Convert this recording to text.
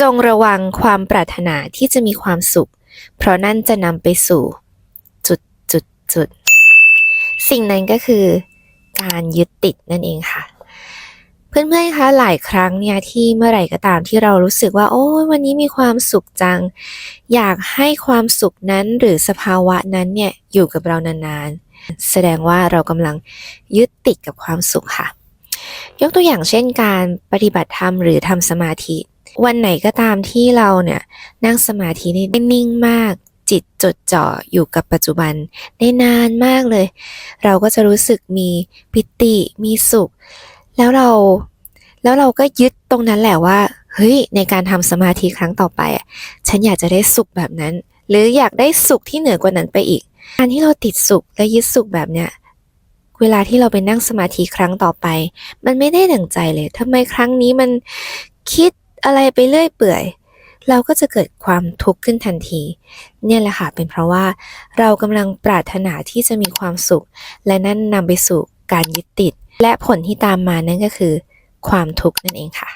จงระวังความปรารถนาที่จะมีความสุข เพราะนั่นจะนำไปสู่ จุดจุดจุด สิ่งนั้นก็คือ การยึดติดนั่นเองค่ะ เพื่อนๆคะหลายครั้งเนี่ยที่เมื่อไหร่ก็ตามที่เรารู้สึกว่า โอ้วันนี้มีความสุขจัง อยากให้ความสุขนั้นหรือสภาวะนั้นเนี่ยอยู่กับเรานานๆ แสดงว่าเรากำลังยึดติดกับความสุขค่ะ ยกตัวอย่างเช่นการปฏิบัติธรรมหรือทำสมาธิ วันไหนก็ตามที่เราเนี่ยนั่งสมาธินี่ได้นิ่งมาก จิตจดจ่ออยู่กับปัจจุบันได้นานมากเลย เราก็จะรู้สึกมีปิติมีสุข แล้วเราแล้วเราก็ยึดตรงนั้นแหละว่าเฮ้ยในการทำสมาธิครั้งต่อไปอะฉันอยากจะได้สุขแบบนั้น หรืออยากได้สุขที่เหนือกว่านั้นไปอีกการที่เราติดสุขและยึดสุขแบบเนี้ยเวลาที่เราไปนั่งสมาธิครั้งต่อไป มันไม่ได้ดั่งใจเลยทำไมครั้งนี้มันคิด อะไรไปเรื่อยเปื่อย เราก็จะเกิดความทุกข์ขึ้นทันที เนี่ยแหละค่ะ เป็นเพราะว่าเรากำลังปรารถนาที่จะมีความสุข และนั่นนำไปสู่การยึดติด และผลที่ตามมานั่นก็คือ ความทุกข์นั่นเองค่ะ